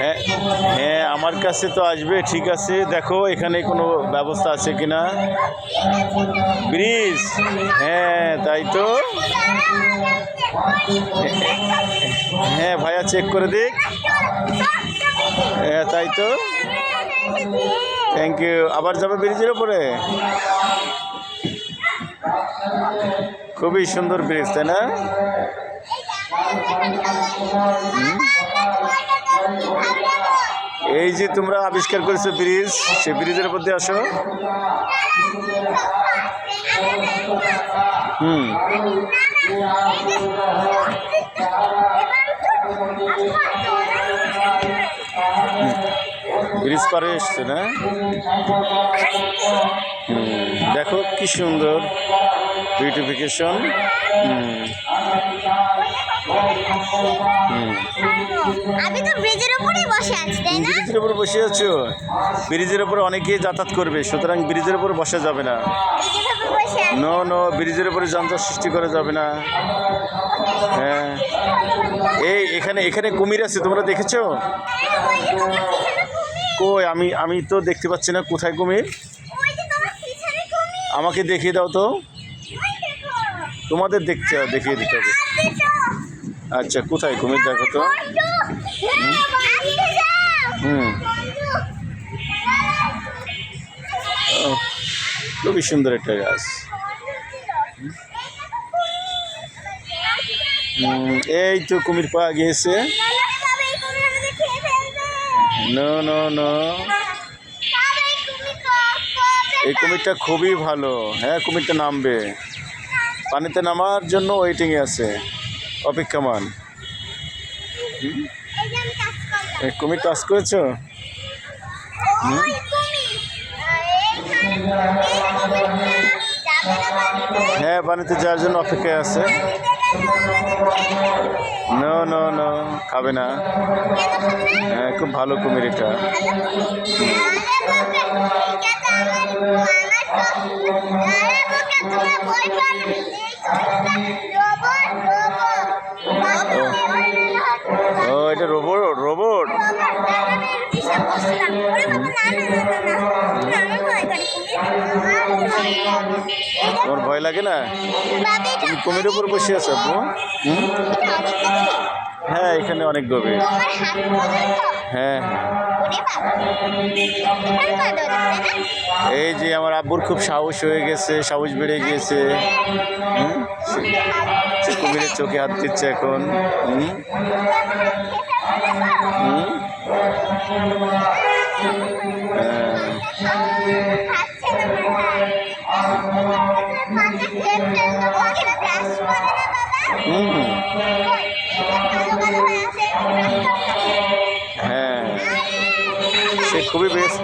হ্যাঁ হ্যাঁ আমার কাছে তো আসবে, ঠিক আছে। দেখো, এখানে কোনো ব্যবস্থা আছে কিনা? ব্রিজ। হ্যাঁ তাই তো। হ্যাঁ ভাইয়া চেক করে দিক। হ্যাঁ তাই তো। থ্যাংক ইউ আবার যাবে ব্রিজের উপরে? খুবই সুন্দর ব্রিজ, তাই না? এই যে তোমরা আবিষ্কার করেছ ব্রিজ, সেই ব্রিজের মধ্যে আসো। হুম। ব্রিজ পারে এসছে, না? দেখো কি সুন্দর বিউটিফিকেশন হুম। আমি তো ব্রিজের উপরেই বসে আছি তাই না? ব্রিজের উপর বসে আছো? ব্রিজের উপর অনেকেই যাতায়াত করবে সুতরাং ব্রিজের উপর বসা যাবে না। নো নো ব্রিজের উপরে যানজট সৃষ্টি করা যাবে না। হ্যাঁ। এই এখানে এখানে কুমির আছে তোমরা দেখেছ? কই আমি আমি তো দেখতে পাচ্ছি না কোথায় কুমির। আমাকে দেখিয়ে দাও তো। তোমাদের দেখতে দেখিয়ে দিতে হবে। আচ্ছা কোথায় কুমির দেখো তো? হুম। খুবই সুন্দর একটা গাছ। এই তো কুমির পাওয়া গিয়েছে। এই কুমিরটা খুবই ভালো। হ্যাঁ কুমিরটা নামবে। পানিতে নামার জন্য ওয়েটিংয়ে আছে। অপেক্ষমান। কুমির টাচ করেছ? হ্যাঁ পানিতে যাওয়ার জন্য অপেক্ষায় আছে। No no. নো খাবে না? হ্যাঁ খুব ভালো কুমির এটা। এটা রোবট রোবট তোমার ভয় লাগে না? তুমি কুমির উপর বসে আছো আপু হ্যাঁ এখানে অনেক গভীর। হ্যাঁ। এই যে আমার আব্বুর খুব সাহস হয়ে গেছে, সাহস বেড়ে গিয়েছে। কুমিরের চোখে হাত দিচ্ছে এখন। খুবই বেশ